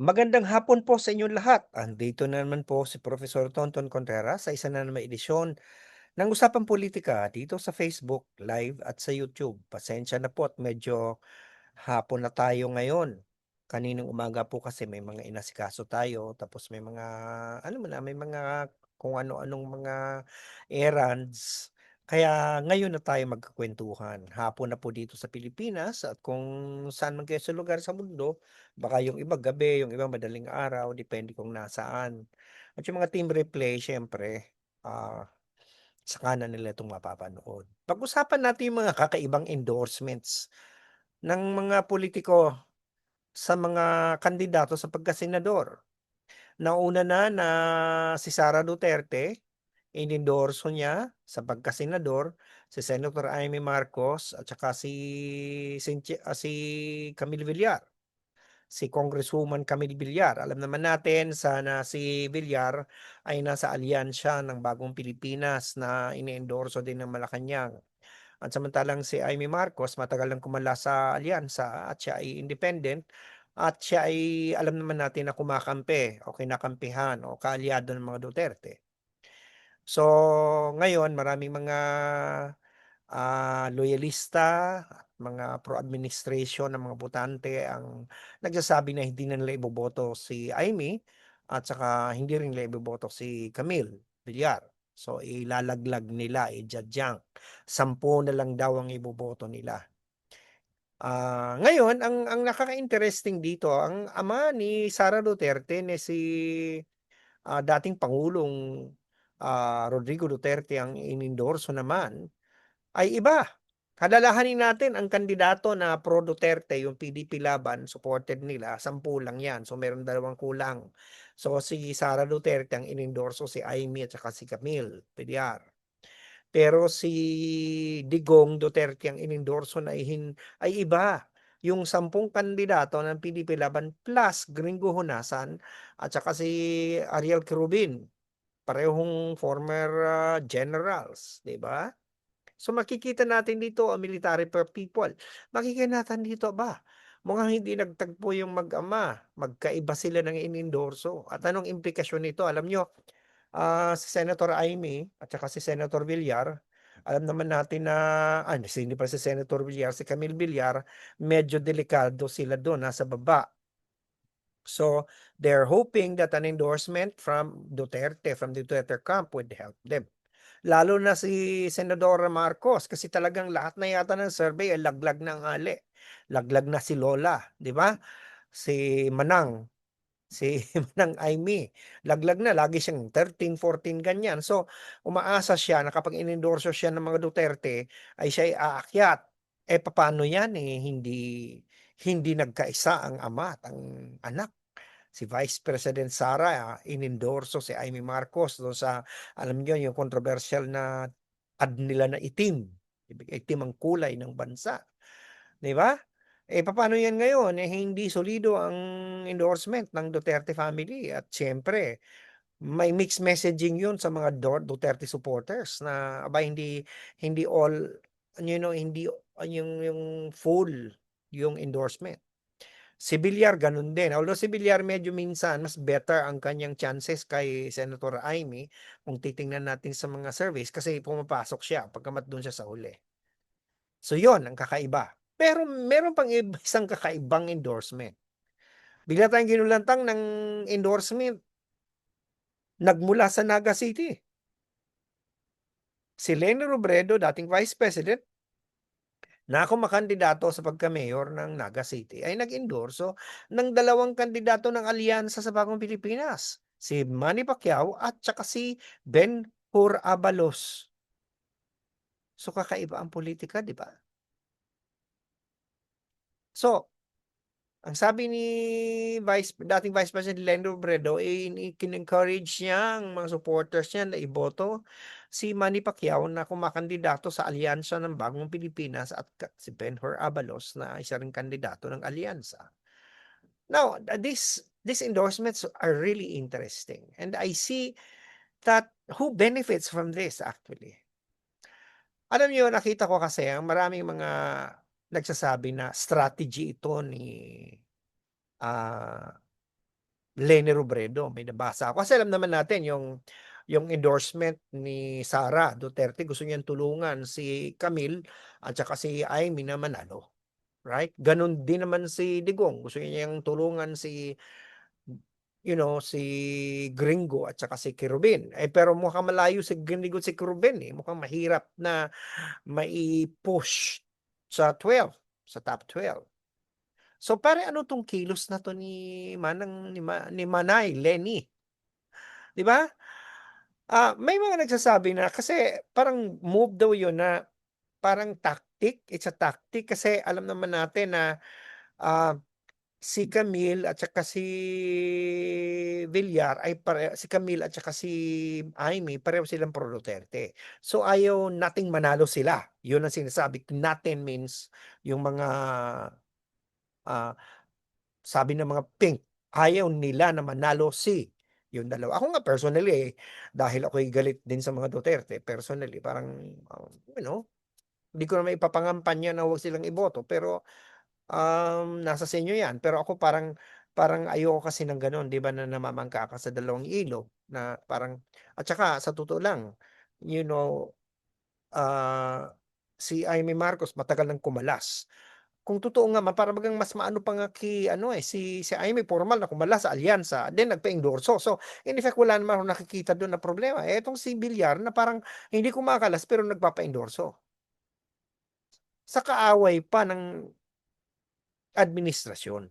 Magandang hapon po sa inyong lahat. Andito na naman po si Professor Tonton Contreras sa isa na namang edisyon ng Usapang Politika dito sa Facebook Live at sa YouTube. Pasensya na po at medyo hapon na tayo ngayon. Kaninang umaga po kasi may mga inasikaso tayo tapos may mga alam mo na, may mga kung ano-anong mga errands. Kaya ngayon na tayo magkukuwentuhan. Hapon na po dito sa Pilipinas at kung saan man kayo sa lugar sa mundo, baka yung iba gabi, yung iba madaling araw, depende kung nasaan. At yung mga team replay siyempre, ah, saka na nila 'tong mapapanood. Pag-usapan natin yung mga kakaibang endorsements ng mga pulitiko sa mga kandidato sa pagkasenador. Nauna na na si Sara Duterte, inendorso niya sa pagkasenador si Senator Amy Marcos at saka si Cynthia ah, si Camille Villar. Si Congresswoman Camille Villar. Alam naman natin sana si Villar ay nasa alyansa ng Bagong Pilipinas na ine-endorso din ng Malacanang. At samantalang si Amy Marcos matagal nang kumala sa alyansa at siya ay independent at siya ay alam naman natin na kumakampi o kinakampihan o kaalyado ng mga Duterte. So, ngayon maraming mga, ah, loyalista at mga pro-administration na mga botante ang nagsasabi na hindi na nila iboboto si Amy at saka hindi rin nila iboboto si Camille Villar. So, ilalaglag nila, idyadyang. 10 na lang daw ang iboboto nila. Ah, ngayon ang ang nakaka-interesting dito ang ama ni Sara Duterte na si, ah, dating Pangulong, ah, Rodrigo Duterte ang inendorso naman, ay iba. Alalahanin natin ang kandidato na pro Duterte yung PDP Laban supported nila 10 lang 'yan. So, merong dalawang kulang. So, si Sara Duterte ang inendorso si Amy at saka si Camille Villar. Pero si Digong Duterte ang inendorso na hin ay iba. Yung 10 kandidato ng PDP Laban plus Gringo Honasan at saka si Ariel Querubin. Parehong former, ah, generals, 'di ba? So, makikita natin dito ang military per people. Makikita natin dito, aba, mukhang hindi nagtagpo yung mag-ama, magkaiba sila ng inendorso. At anong implikasyon nito? Alam niyo, ah, si Senator Amy at saka si Senator Villar, alam naman natin na ay hindi pala si Senator Villar, si Camille Villar, medyo delikado sila dun, nasa baba. So, they're hoping that an endorsement from Duterte, from the Duterte camp would help them. Lalo na si Senadora Marcos kasi talagang lahat na yata ng survey ay laglag na ang ali. Laglag na si Lola, 'di ba? Si Manang, si Manang Amy, laglag na lagi siyang 13, 14 ganyan. So, umaasa siya na kapag inendorso siya ng mga Duterte ay siya ay aakyat. Eh, papaano 'yan, eh, hindi hindi nagkaisa ang ama at ang anak. Si Vice President Sara inendorso si Amy Marcos dun sa alam niyo yung controversial na ad nila na itim, itim ang kulay ng bansa, 'di ba? Eh, papaano 'yan ngayon, eh, hindi solido ang endorsement ng Duterte family at siyempre may mixed messaging yun sa mga Duterte supporters na aba hindi hindi all you know, hindi yung yung full yung endorsement. Si Villar ganun din, although si Villar medyo minsan mas better ang kanyang chances kay Senator Amy kung titingnan natin sa mga surveys kasi pumapasok siya pagkamat dun siya sa huli. So yun ang kakaiba. Pero meron pang isang kakaibang endorsement. Bigla tayong ginulantang ng endorsement. Nagmula sa Naga City. Si Leni Robredo, dating Vice President na kumakandidato sa pagka-mayor ng Naga City ay nag-endorso ng dalawang kandidato ng alyansa sa Bagong Pilipinas, si Manny Pacquiao at saka si Ben-Hur Abalos. So kakaiba ang politika, 'di ba? So, ang sabi ni Vice dating Vice President Leni Robredo, eh, kin-encourage niya ang mga supporters niya na iboto si Manny Pacquiao na kumakandidato sa alyansa ng Bagong Pilipinas at si Ben-Hur Abalos na isa ring kandidato ng alyansa. Now, these these endorsements are really interesting and I see that who benefits from this actually. Alam niyo nakita ko kasi ang maraming mga nagsasabi na strategy ito ni, ah Leni Robredo, may nabasa ako. Kasi alam naman natin yung yung endorsement ni Sara Duterte, gusto niyang tulungan si Camille at saka si Imee na manalo, right? Gano'n din naman si Digong, gusto niyang tulungan si you know, si Gringo at saka si Kerubin. Eh, pero mukhang malayo si Gringo at si Kerubin, eh, mukhang mahirap na mai-push sa 12, sa top 12. So, pare ano 'tong kilos na 'to ni Manang ni Ma ni Manay Leni? 'Di ba? Ah, may mga nagsasabi na kasi parang move daw 'yun na parang tactic, it's a tactic kasi alam naman natin na, ah, si Camille at saka si Villar ay pare si Camille at saka si Imee pareho silang pro Duterte. So, ayaw nating manalo sila, 'yun ang sinasabi. Natin means yung mga, ah, sabi ng mga pink, ayaw nila na manalo si yung dalawa. Ako nga personally, dahil ako'y galit din sa mga Duterte, personally parang, um, you know, hindi ko naman ipapangampanya na huwag silang iboto pero, um, nasa sa inyo 'yan. Pero ako parang parang ayoko kasi ng gano'n 'di ba, na namamangka ka sa dalawang ilog na parang at saka sa totoo lang, you know, ah, si Imee Marcos matagal ng kumalas. Kung totoo nga para bagang mas maano pa nga kay ano, eh, si si Imee pormal na kumalas sa alyansa then nagpa-endorso. So, in effect wala naman nakikita do'n na problema. Eh, itong si Villar na parang hindi kumakalas pero nagpapa-endorso. Sa kaaway pa ng administrasyon.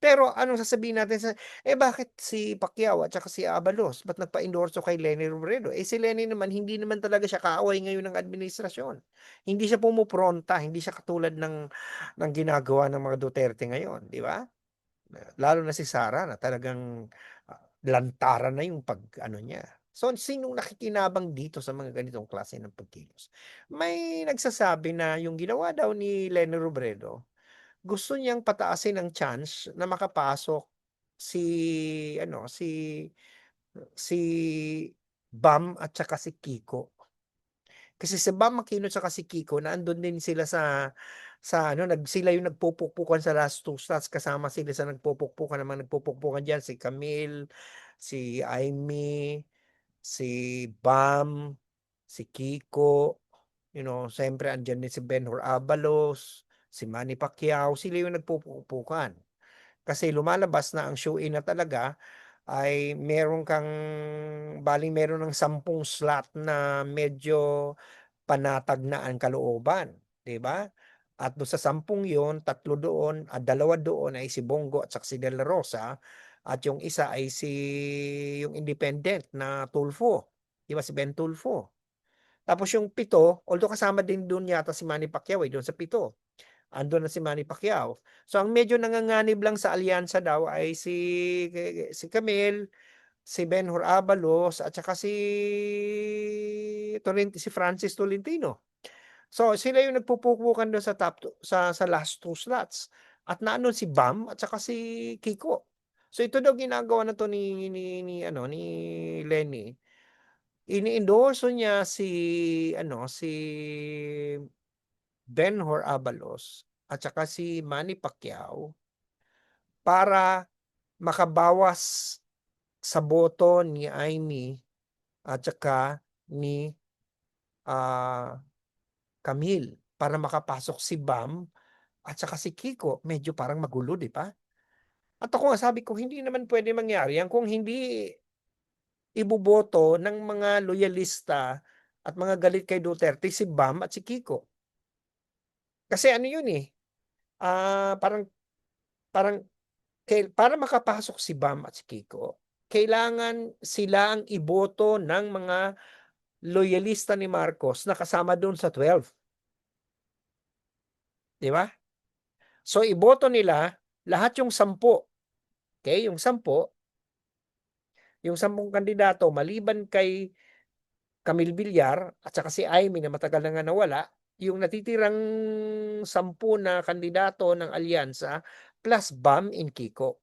Pero anong sasabihin natin sa eh, bakit si Pacquiao at saka si Abalos ba't nagpa-endorso kay Leni Robredo? Eh, si Leni naman hindi naman talaga siya kaaway ngayon ng administrasyon. Hindi siya pumopronta, hindi siya katulad ng ng ginagawa ng mga Duterte ngayon, 'di ba? Lalo na si Sara na talagang, ah, lantaran na yung pag-ano niya. So, sinong nakikinabang dito sa mga ganitong klase ng pagkilos? May nagsasabi na yung ginawa daw ni Leni Robredo, gusto niyang pataasin ang chance na makapasok si ano, si si Bam at saka si Kiko. Kasi si Bam Aquino at saka si Kiko na andun din sila sa sa ano, nag sila yung nagpupukpukan sa last 2 slots, kasama sila sa nagpupukpukan mga nagpupukpukan diyan, si Camille, si Imee, si Bam, si Kiko, you know, siyempre andiyan din si Benhur Abalos, si Manny Pacquiao, sila yung nagpupukpukan. Kasi lumalabas na ang show-in na talaga ay meron kang baling meron ng 10 slot na medyo panatag na ang kalooban, ba? At dun sa 10 yun, 3 doon, ah, 2 doon ay si Bongo at si De Rosa at yung isa ay si yung independent na Tulfo, 'di ba si Ben Tulfo. Tapos yung 7, although kasama din dun yata si Manny Pacquiao, eh, dun sa 7. Andun na si Manny Pacquiao. So, ang medyo nanganganib lang sa alyansa daw ay si si Camille, si Benhur Abalos at saka si Tolent si Francis Tolentino. So, sila yung nagpupukpukan dun sa top 2 sa sa last 2 slots at naandun si Bam at saka si Kiko. So, ito daw ginagawa na 'to ni ni ni ano, ni Leni. Ini-endorso niya si ano, si Benhur Abalos at saka si Manny Pacquiao para makabawas sa boto ni Imee at saka ni, ah, Camille para makapasok si Bam at saka si Kiko. Medyo parang magulo, 'di ba? At ako nga sabi ko, hindi naman puwede mangyari yan kung hindi iboboto ng mga loyalista at mga galit kay Duterte si Bam at si Kiko. Kasi ano yun, eh, ah, parang parang para makapasok si Bam at si Kiko, kailangan sila ang iboto ng mga loyalista ni Marcos na kasama dun sa 12. 'Di ba? So, iboto nila lahat yung 10, okey, yung 10 yung 10 kandidato maliban kay Camille Villar at saka si Imee na matagal na nga nawala, yung natitirang 10 na kandidato ng alyansa plus Bam and Kiko.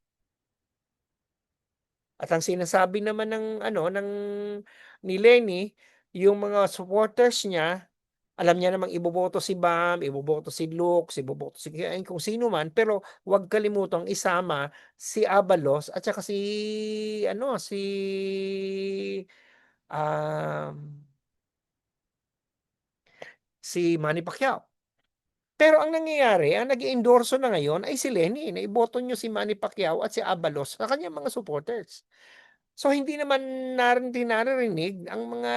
At ang sinasabi naman ng ano, ng ni Leni, yung mga supporters niya Alam niya namang iboboto si Bam, iboboto si Lux, iboboto si ay kung sino man, pero 'wag kalimutang isama si Abalos at saka si ano, si, um si Manny Pacquiao. Pero ang nangyayari, ang nag-e-endorso na ngayon ay si Lenny, na iboto niyo si Manny Pacquiao at si Abalos sa kanyang mga supporters. So hindi naman narin din naririnig ang mga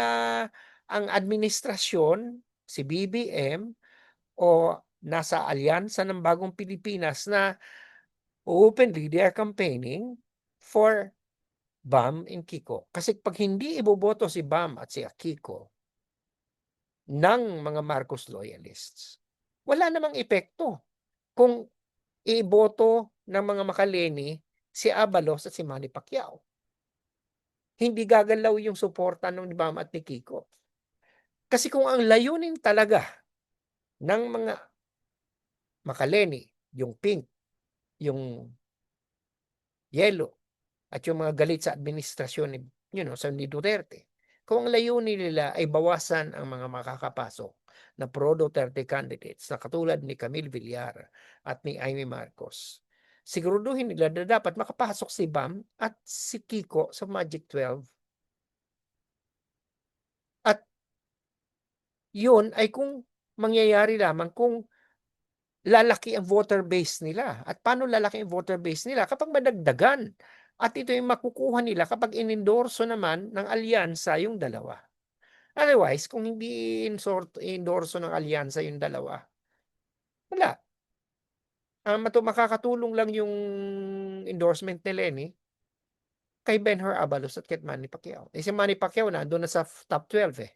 ang administrasyon, si BBM o nasa alyansa ng Bagong Pilipinas na openly they are campaigning for Bam and Kiko. Kasi 'pag hindi iboboto si Bam at si Kiko ng mga Marcos loyalists, wala namang epekto kung iboto ng mga maka-Lenny si Abalos at si Manny Pacquiao. Hindi gagalaw yung suporta ni Bam at ni Kiko. Kasi kung ang layunin talaga ng mga maka-Lenny, yung pink, yung yellow, at yung mga galit sa administrasyon ni you know, sa ni Duterte, kung ang layunin nila ay bawasan ang mga makakapasok na pro-Duterte candidates na katulad ni Camille Villar at ni Amy Marcos, siguraduhin nila na dapat makapasok si Bam at si Kiko sa Magic 12. At yun ay kung mangyayari lamang kung lalaki ang voter base nila. At paano lalaki ang voter base nila? Kapag madagdagan. At ito yung makukuha nila kapag inendorso naman ng alyansa yung dalawa. Otherwise, kung hindi endorso ng alyansa yung dalawa, wala. Ang matu makakatulong lang yung endorsement ni Lenny kay Benhur Abalos at kay Manny Pacquiao. Eh si Manny Pacquiao nandun na sa top 12 eh.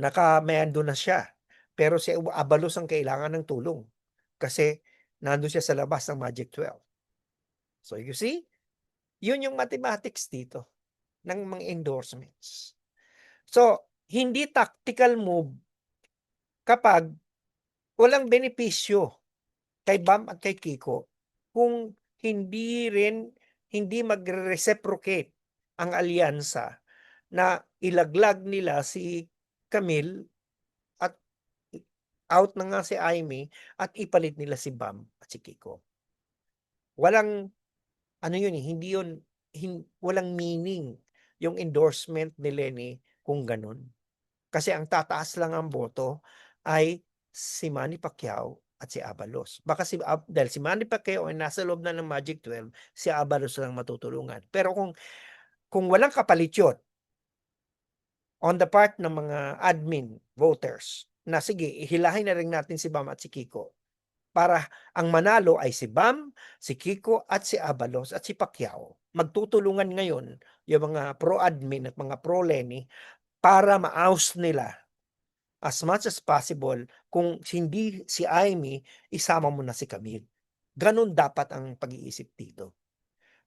Naka may andun na siya. Pero si Abalos ang kailangan ng tulong kasi nandun siya sa labas ng Magic 12. So you see, yun yung mathematics dito ng mga endorsements. So, hindi tactical move kapag walang benepisyo kay Bam at kay Kiko kung hindi rin hindi magre-reciprocate ang alyansa na ilaglag nila si Camille at out na nga si Amy at ipalit nila si Bam at si Kiko. Walang ano yun eh, hindi yun hin, walang meaning yung endorsement ni Lenny kung ganun. Kasi ang tataas lang ang boto ay si Manny Pacquiao at si Abalos. Baka si dahil si Manny Pacquiao ay nasa loob na ng Magic 12, si Abalos lang matutulungan. Pero kung kung walang kapalit yun, on the part ng mga admin voters, na sige, ihilahin na rin natin si Bam at si Kiko para ang manalo ay si Bam, si Kiko at si Abalos at si Pacquiao. Magtutulungan ngayon yung mga pro-admin at mga pro-Lenny para ma-oust nila as much as possible kung hindi si Amy, isama mo na si Camille. Ganon dapat ang pag-iisip dito.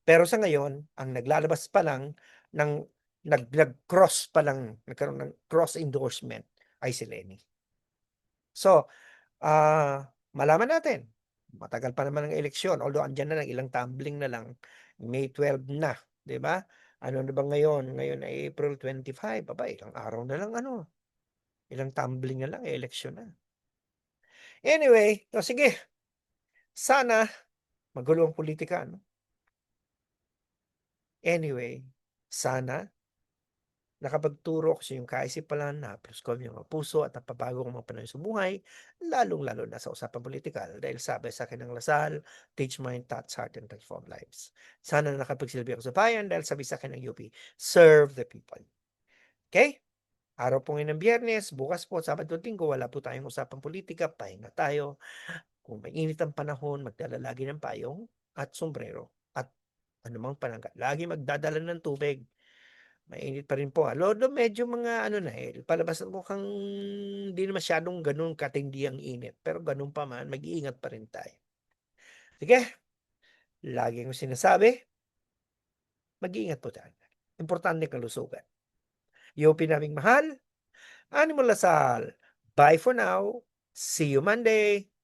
Pero sa ngayon, ang naglalabas pa lang ng nag, nag-cross pa lang, nagkaroon ng cross endorsement ay si Lenny. So, ah uh, malaman natin. Matagal pa naman ang eleksyon. Although andyan na lang ilang tumbling na lang. May 12 na, ba? Ano na ba ngayon? Ngayon ay April 25. Aba, ilang araw na lang ano. Ilang tumbling na lang, eh, eleksyon na. Anyway, so sige. Sana magulo ang politika, no? Anyway, sana nakapagturo kasi yung kaisipan na prescribe yung mga puso at napabago ang mga panahon sa buhay, lalong-lalo na sa usapang politikal. Dahil sabi sa akin ng Lasal, teach mind, touch heart, and transform lives. Sana nakapagsilbi ako sa bayan dahil sabi sa akin ng UP, serve the people. Okay? Araw po ngayon ng biyernes, bukas po, Sabado at Linggo, wala po tayong usapang politika, pahinga tayo. Kung mainit ang panahon, magdala lagi ng payong at sombrero at anumang panangga. Lagi magdadala ng tubig Mainit pa rin po, although medyo mga ano na, eh, palabas mukhang hindi na masyadong gano'n katindi ang init, pero gano'n pa man mag-iingat pa rin tayo. Sige, lagi kong sinasabi, mag-iingat po tayo. Importante kalusugan. UP naming mahal, Animal Lasal. Bye for now. See you Monday.